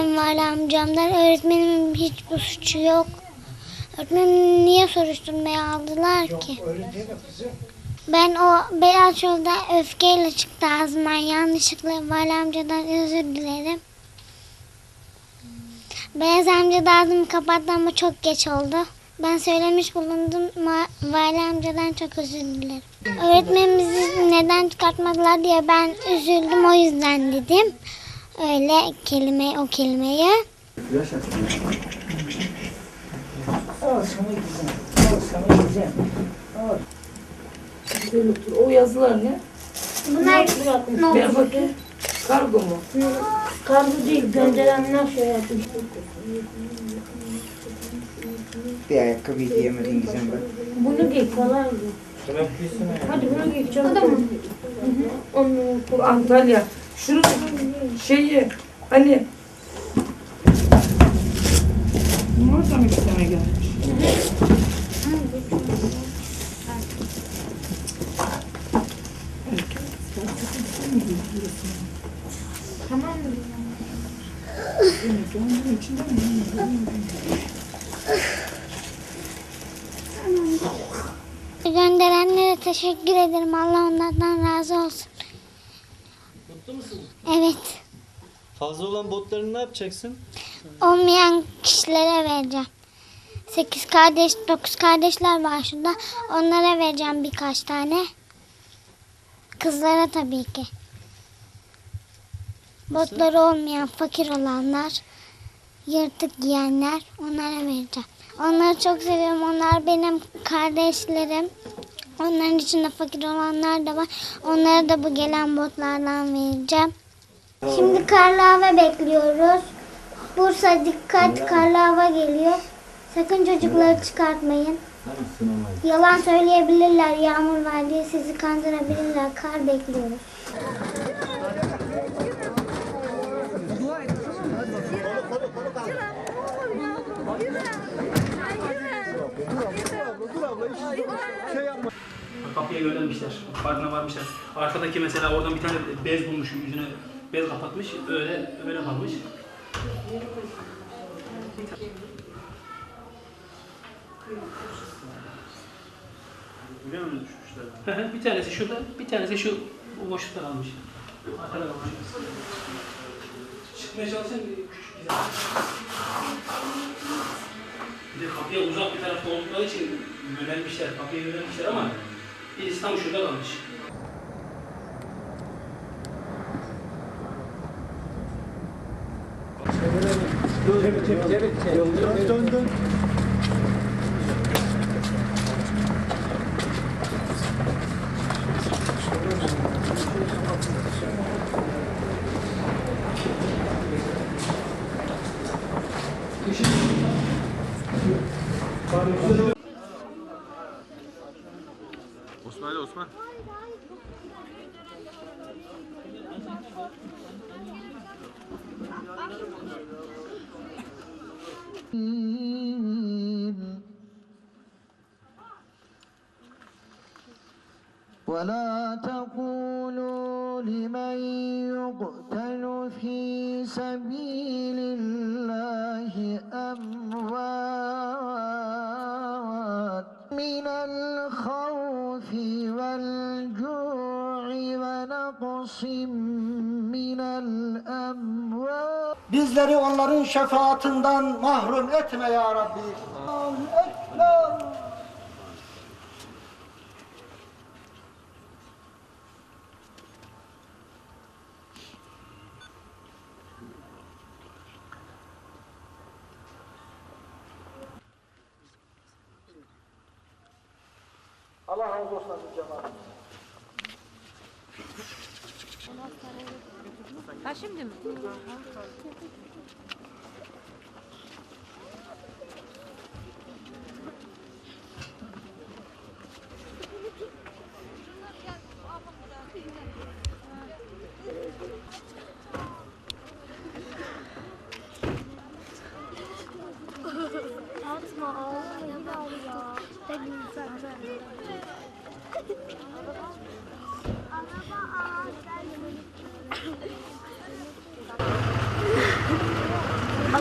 dilerim Vali amcamdan. Öğretmenimin hiçbir suçu yok. Öğretmenim niye soruşturmaya aldılar ki? Ben o beyaz yolda öfkeyle çıktı ağzımdan. Yanlışlıkla Vali amcadan özür dilerim. Beyaz amca da ağzımı kapattı ama çok geç oldu. Ben söylemiş bulundum. Ma- Vali amcadan çok özür dilerim. Öğretmenimizi neden çıkartmadılar diye ben üzüldüm o yüzden dedim. Öyle kelime o kelimeyi. Al sana güzel. Al sana güzel. Al. Böyle otur. O yazılar ne? Bunlar ne Ver bakayım. Kargo mu? Kargo değil gönderenler şey yapmış. Bir ayakkabı giyemedin Gizem bak. Bunu giy kolay giy. Hadi bunu giy çabuk. Hadi mı? Onu Bu Antalya. Şunun şeyi hani mi bir tane gelmiş? Gönderenlere teşekkür ederim. Allah onlardan razı olsun. Mutlu musun? Evet. Fazla olan botlarını ne yapacaksın? Olmayan kişilere vereceğim. Sekiz kardeş, dokuz kardeşler var şurada. Onlara vereceğim birkaç tane. Kızlara tabii ki. Botları olmayan, fakir olanlar, yırtık giyenler onlara vereceğim. Onları çok seviyorum. Onlar benim kardeşlerim. Onların içinde fakir olanlar da var. Onlara da bu gelen botlardan vereceğim. Şimdi karlı hava bekliyoruz. Bursa dikkat karlı hava geliyor. Sakın çocukları çıkartmayın. Yalan söyleyebilirler yağmur var diye sizi kandırabilirler. Kar bekliyoruz. Kapıya göndermişler. Farkına varmışlar. Arkadaki mesela oradan bir tane bez bulmuş yüzüne bez kapatmış. Öyle öyle kalmış. Buraya mı düşmüşler? bir tanesi şurada, bir tanesi şu boşlukta kalmış. Arkada kalmış. Çıkmaya çalışan bir küçük güzel. Bir de kapıya uzak bir tarafta oldukları için yönelmişler, kapıya yönelmişler ama birisi tam şurada kalmış. Osman hadi Osman. ولا تقولوا لمن يقتل في سبيل الله أموات Bizleri onların şefaatinden mahrum etme ya Rabbi. Allah razı olsun cemaatimiz. Ha şimdi mi?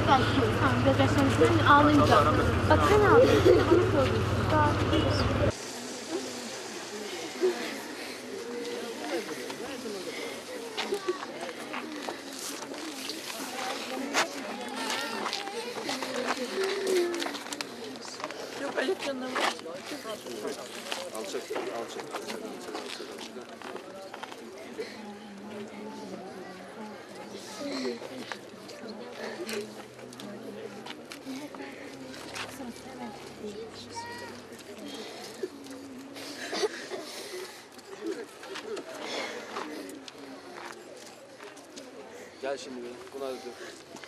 Tamam gözyaşlarını silin ağlayınca. Bak sen ağlıyorsun. Bana söylüyorsun. Gel şimdi bir. Buna da dur.